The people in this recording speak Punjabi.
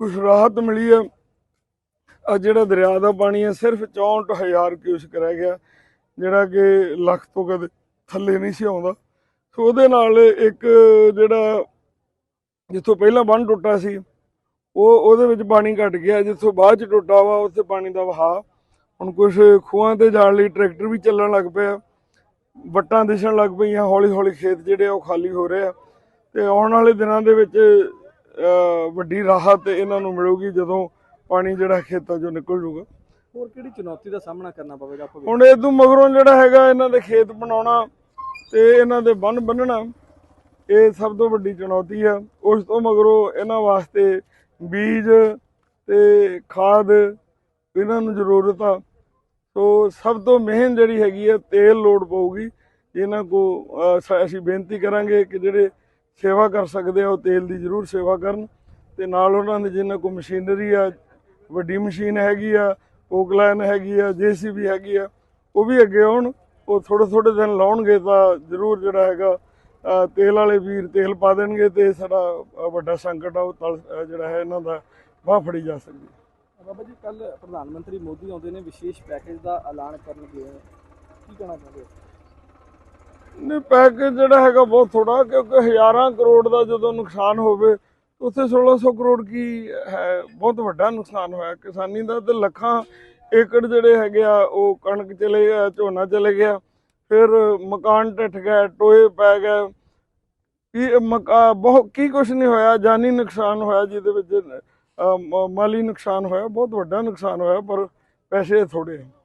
ਕੁਝ ਰਾਹਤ ਮਿਲੀ ਹੈ। ਆ ਜਿਹੜਾ ਦਰਿਆ ਦਾ ਪਾਣੀ ਹੈ, ਸਿਰਫ 64000 ਕਿਊਸਕ ਰਹਿ ਗਿਆ, ਜਿਹੜਾ ਕਿ ਲੱਖ ਤੋਂ ਕਦੇ ਥੱਲੇ ਨਹੀਂ ਸੀ ਆਉਂਦਾ। ਸੋ ਉਹਦੇ ਨਾਲ ਇੱਕ ਜਿਹੜਾ ਜਿੱਥੋਂ ਪਹਿਲਾਂ ਬੰਨ ਟੁੱਟਾ ਸੀ, ਉਹ ਉਹਦੇ ਵਿੱਚ ਪਾਣੀ ਘਟ ਗਿਆ, ਜਿੱਥੋਂ ਬਾਅਦ ਚ ਟੁੱਟਾ ਵਾ, ਉੱਥੇ ਪਾਣੀ ਦਾ ਵਹਾਅ। ਹੁਣ ਕੁਝ ਖੂਹਾਂ ਤੇ ਜਾਣ ਲਈ ਟਰੈਕਟਰ ਵੀ ਚੱਲਣ ਲੱਗ ਪਿਆ। ਵੱਟਾਂ ਦਿਸਣ ਲੱਗ ਪਈਆਂ ਹੌਲੀ ਹੌਲੀ ਖੇਤ ਜਿਹੜੇ ਆ, ਉਹ ਖਾਲੀ ਹੋ ਰਹੇ ਆ। ਤੇ ਆਉਣ ਵਾਲੇ ਦਿਨਾਂ ਦੇ ਵਿੱਚ ਵੱਡੀ ਰਾਹਤ ਇਹਨਾਂ ਨੂੰ ਮਿਲੂਗੀ ਜਦੋਂ ਪਾਣੀ ਜਿਹੜਾ ਖੇਤਾਂ ਚੋਂ ਨਿਕਲ ਜੂਗਾ। ਹੋਰ ਕਿਹੜੀ ਚੁਣੌਤੀ ਦਾ ਸਾਹਮਣਾ ਕਰਨਾ ਪਵੇਗਾ ਭਵਿੱਖ ਹੁਣ ਤੋਂ ਮਗਰੋਂ ਜਿਹੜਾ ਹੈਗਾ ਇਹਨਾਂ ਦੇ ਖੇਤ ਬਣਾਉਣਾ ਤੇ ਇਹਨਾਂ ਦੇ ਬੰਨ ਬੰਨਣਾ ਇਹ ਸਭ ਤੋਂ ਵੱਡੀ ਚੁਣੌਤੀ ਆ ਉਸ ਤੋਂ ਮਗਰੋਂ ਇਹਨਾਂ ਵਾਸਤੇ ਬੀਜ ਤੇ ਖਾਦ ਇਹਨਾਂ ਨੂੰ ਜ਼ਰੂਰਤ ਆ। ਸੋ ਸਭ ਤੋਂ ਮੇਨ ਜਿਹੜੀ ਹੈਗੀ ਆ ਤੇਲ ਲੋੜ ਪਊਗੀ। ਇਹਨਾਂ ਕੋ ਅਸੀਂ ਬੇਨਤੀ ਕਰਾਂਗੇ ਕਿ ਜਿਹੜੇ ਸੇਵਾ ਕਰ ਸਕਦੇ ਆ, ਉਹ ਤੇਲ ਦੀ ਜ਼ਰੂਰ ਸੇਵਾ ਕਰਨ। ਤੇ ਨਾਲ ਉਹਨਾਂ ਦੇ ਜਿਨ੍ਹਾਂ ਕੋ ਮਸ਼ੀਨਰੀ ਆ, ਵੱਡੀ ਮਸ਼ੀਨ ਹੈਗੀ ਆ ਪੋਕਲਾਈਨ ਹੈਗੀ ਆ, ਜੀਸੀਬੀ ਹੈਗੀ ਆ, ਉਹ ਵੀ ਅੱਗੇ ਆਉਣ। ਉਹ ਥੋੜੇ ਥੋੜੇ ਦਿਨ ਲਾਉਣਗੇ ਤਾਂ ਜ਼ਰੂਰ ਜਿਹੜਾ ਹੈਗਾ ਤੇਲ ਵਾਲੇ ਵੀਰ ਤੇਲ ਪਾ ਦੇਣਗੇ ਤੇ ਸਾਡਾ ਵੱਡਾ ਸੰਕਟ ਆ, ਉਹ ਤਲ ਜਿਹੜਾ ਹੈ ਇਹਨਾਂ ਦਾ ਬਾਹ ਫੜੀ ਜਾ ਸਕਦੀ ਬਾਬਾ ਜੀ ਕੱਲ ਪ੍ਰਧਾਨ ਮੰਤਰੀ ਮੋਦੀ ਆਉਂਦੇ ਨੇ, ਵਿਸ਼ੇਸ਼ ਪੈਕੇਜ ਦਾ ਐਲਾਨ ਕਰਨਗੇ ਕੀ ਕਹਿਣਾ ਚਾਹੁੰਦੇ ਹੋ ਨਹੀਂ ਪੈਕੇਜ ਜਿਹੜਾ ਹੈਗਾ ਬਹੁਤ ਥੋੜਾ ਕਿਉਂਕਿ ਹਜ਼ਾਰਾਂ ਕਰੋੜ ਦਾ ਜਦੋਂ ਨੁਕਸਾਨ ਹੋਵੇ, ਉੱਥੇ 1600 ਕਰੋੜ ਕੀ ਹੈ, ਬਹੁਤ ਵੱਡਾ ਨੁਕਸਾਨ ਹੋਇਆ। ਕਿਸਾਨੀ ਦਾ ਤੇ ਲੱਖਾਂ ਏਕੜ ਜਿਹੜੇ ਹੈਗੇ ਆ, ਉਹ ਕਣਕ ਚਲੇ ਗਿਆ, ਝੋਨਾ ਚਲੇ ਗਿਆ। ਫਿਰ ਮਕਾਨ ਟੱਟ ਗਿਆ, ਟੋਏ ਪੈ ਗਏ। ਕੀ ਮਕਾ, ਬਹੁਤ, ਕੀ ਕੁਝ ਨਹੀਂ ਹੋਇਆ, ਜਾਨੀ ਨੁਕਸਾਨ ਹੋਇਆ, ਜਿਹਦੇ ਵਿੱਚ ਮ- ਮਾਲੀ ਨੁਕਸਾਨ ਹੋਇਆ, ਬਹੁਤ ਵੱਡਾ ਨੁਕਸਾਨ ਹੋਇਆ, ਪਰ ਪੈਸੇ ਥੋੜੇ